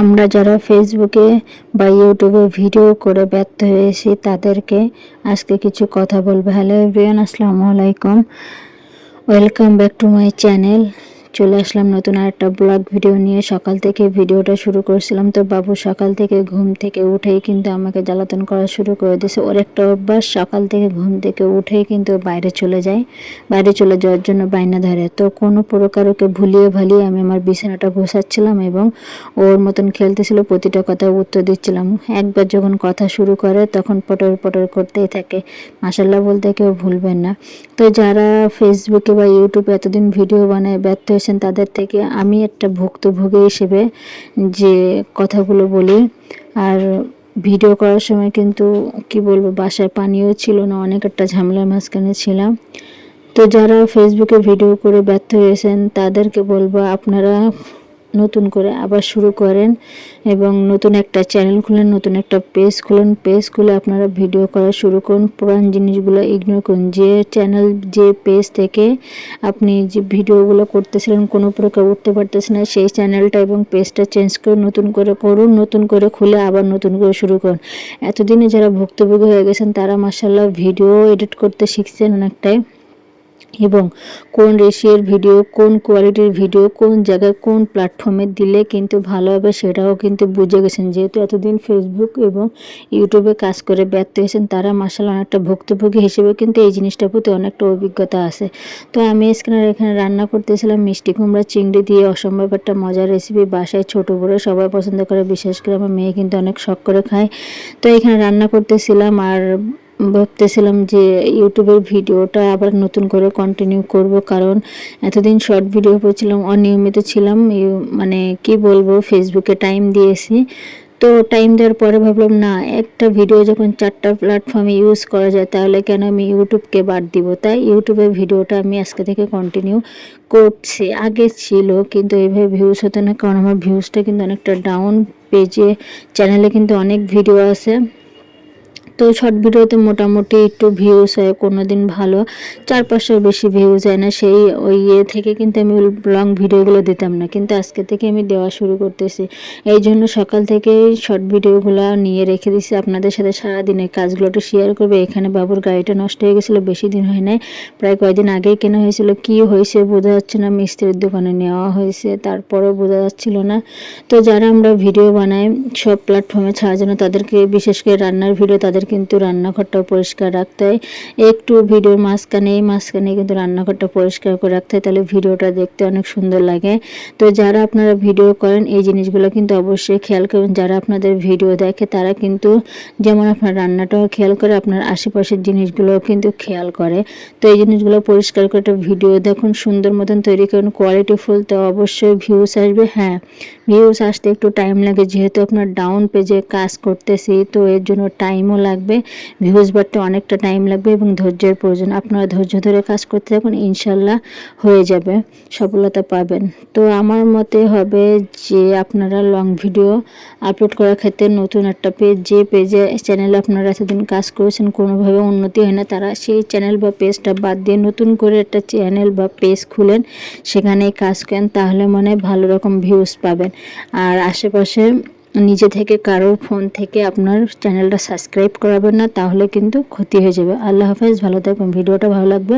আমরা যারা ফেসবুকে বা ইউটিউবে ভিডিও করে ব্যর্থ হয়েছি তাদেরকে আজকে কিছু কথা বলব। হ্যালো এভরিওয়ান আসসালামু আলাইকুম। Welcome back to my channel চলে আসলাম নতুন আরেকটা ব্লগ ভিডিও নিয়ে। সকাল থেকে ভিডিওটা শুরু করছিলাম তো বাবু সকাল থেকে ঘুম থেকে উঠেই কিন্তু আমাকে জ্বালাতন করা শুরু করে দিয়েছে। ওর একটা অভ্যাস, সকাল থেকে ঘুম থেকে উঠেই কিন্তু বাইরে চলে যায়। বাইরে চলে যাওয়ার জন্য বাইনা ধরে। তো কোনো প্রকার ওকে ভুলিয়ে ভালিয়ে আমি আমার বিছানাটা বসাচ্ছিলাম এবং ওর মতন খেলতেছিল, প্রতিটা কথা উত্তর দিচ্ছিলাম। একবার যখন কথা শুরু করে তখন পটর পটর করতেই থাকে। মাসাল্লাহ বলতে কেউ ভুলবেন না। তো যারা ফেসবুকে বা ইউটিউবে এতদিন ভিডিও বানায় ব্যর্থ হয়েছেন তাদের থেকে, আমি একটা ভুক্তভোগী হিসেবে যে কথাগুলো বলি, আর ভিডিও করার সময় কিন্তু কি বলব, বাসায় পানিও ছিল না, অনেক একটা ঝামেলার মাঝখানে ছিলাম। তো যারা ফেসবুকে ভিডিও করে ব্যর্থ হয়েছেন, তাদেরকে বলব, আপনারা নতুন করে আবার শুরু করেন এবং নতুন একটা চ্যানেল খুলেন, নতুন একটা পেজ খুলেন। পেজ খুলে আপনারা ভিডিও করা শুরু করুন। পুরান জিনিসগুলো ইগনোর করুন। যে চ্যানেল যে পেজ থেকে আপনি যে ভিডিওগুলো করতেছিলেন, কোনো প্রকার উঠতে পারতেছেন না, সেই চ্যানেলটা এবং পেজটা চেঞ্জ করে নতুন করে করুন। নতুন করে খুলে আবার নতুন করে শুরু করুন। এতদিনে যারা ভুক্তভোগী হয়ে গেছেন, তারা মাসাল্লাহ ভিডিও এডিট করতে শিখছেন অনেকটাই। এবং কোন রেশিওর ভিডিও, কোন কোয়ালিটির ভিডিও, কোন জায়গায় কোন প্ল্যাটফর্মে দিলে কিন্তু ভালো হবে সেটাও কিন্তু বুঝে গেছেন। যেহেতু এতদিন ফেসবুক এবং ইউটিউবে কাজ করে ব্যর্থ হয়েছেন, তারা মার্শাল অনেকটা ভুক্তভোগী হিসেবে কিন্তু এই জিনিসটার প্রতি অনেকটা অভিজ্ঞতা আছে। তো আমি স্ক্রিনের এখানে রান্না করতেছিলাম মিষ্টি কুমড়া, চিংড়ি দিয়ে অসম্ভব একটা মজার রেসিপি বাসায় ছোটো বড়ো সবাই পছন্দ করে, বিশেষ করে আমার মেয়ে কিন্তু অনেক শখ করে খায়। তো এখানে রান্না করতেছিলাম আর ভাবতেছিলাম যে ইউটিউবের ভিডিওটা আবার নতুন করে কন্টিনিউ করব, কারণ এতদিন শর্ট ভিডিও করছিলাম, অনিয়মিত ছিলাম মানে কি বলব ফেসবুকে টাইম দিয়েছি। তো টাইম দেওয়ার পরে ভাবলাম, না, একটা ভিডিও যখন চারটা প্ল্যাটফর্মে ইউজ করা যায়, তাহলে কেন আমি ইউটিউবকে বাদ দিব? তাই ইউটিউবের ভিডিওটা আমি আজকে থেকে কন্টিনিউ করছি। আগে ছিল, কিন্তু এইভাবে ভিউজ হতো না, কারণ আমার ভিউজটা কিন্তু অনেকটা ডাউন পেজে চ্যানেলে কিন্তু অনেক ভিডিও আছে। তো শর্ট ভিডিওতে মোটামুটি একটু ভিউজ হয় কোনো দিন ভালো। চার পাঁচশোর বেশি ভিউজ হয় না, সেই ওই ইয়ে থেকে কিন্তু আমি লং ভিডিওগুলো দিতাম না। কিন্তু আজকে থেকে আমি দেওয়া শুরু করতেছি। এই জন্য সকাল থেকে শর্ট ভিডিওগুলো নিয়ে রেখে দিছি। আপনাদের সাথে সারাদিনের কাজগুলো একটু শেয়ার করবে। এখানে বাবুর গাড়িটা নষ্ট হয়ে গেছিল, বেশি দিন হয় নাই। প্রায় কয়েকদিন আগেই কেনা হয়েছিল। কি হয়েছে বোঝা যাচ্ছে না। মিস্ত্রির দোকানে নেওয়া হয়েছে, তারপরেও বোঝা যাচ্ছিল না। তো যারা আমরা ভিডিও বানাই, সব প্ল্যাটফর্মে ছাড়ার জন্য তাদেরকে, বিশেষ করে রান্নার ভিডিও তাদের কিন্তু রান্নাঘরটাও পরিষ্কার রাখতে হয়। একটু ভিডিওর মাঝখানে, এই মাঝখানে কিন্তু রান্নাঘরটা পরিষ্কার করে রাখতে হয়। তাহলে ভিডিওটা দেখতে অনেক সুন্দর লাগে। তো যারা আপনারা ভিডিও করেন, এই জিনিসগুলো কিন্তু অবশ্যই খেয়াল করবেন। যারা আপনাদের ভিডিও দেখে, তারা কিন্তু যেমন আপনার রান্নাটাও খেয়াল করে, আপনার আশেপাশের জিনিসগুলোও কিন্তু খেয়াল করে। তো এই জিনিসগুলো পরিষ্কার করে একটা ভিডিও দেখুন, সুন্দর মতন তৈরি করুন। কোয়ালিটি ফুল তো অবশ্যই ভিউস আসবে। হ্যাঁ ভিউস আসতে একটু টাইম লাগে। যেহেতু আপনার ডাউন পেজে কাজ করতেছি, তো এর জন্য টাইমও লাগবে। ভিউজ বাড়তে অনেকটা টাইম লাগবে এবং ধৈর্যের প্রয়োজন। আপনারা ধৈর্য ধরে কাজ করতে থাকুন, ইনশাল্লাহ হয়ে যাবে, সফলতা পাবেন। তো আমার মতে হবে যে, আপনারা লং ভিডিও আপলোড করার ক্ষেত্রে নতুন একটা পেজ যে পেজে চ্যানেলে আপনারা এতদিন কাজ করেছেন কোনোভাবে উন্নতি হয় না, তারা সেই চ্যানেল বা পেজটা বাদ দিয়ে নতুন করে একটা চ্যানেল বা পেজ খুলেন, সেখানেই কাজ করেন, তাহলে মনে ভালো রকম ভিউজ পাবেন। আর আশেপাশে নিজে থেকে কারোর ফোন থেকে আপনার চ্যানেলটা সাবস্ক্রাইব করাবেন না, তাহলে কিন্তু ক্ষতি হয়ে যাবে। আল্লাহ হাফেজ, ভালো থাকবেন ভিডিওটা ভালো লাগবে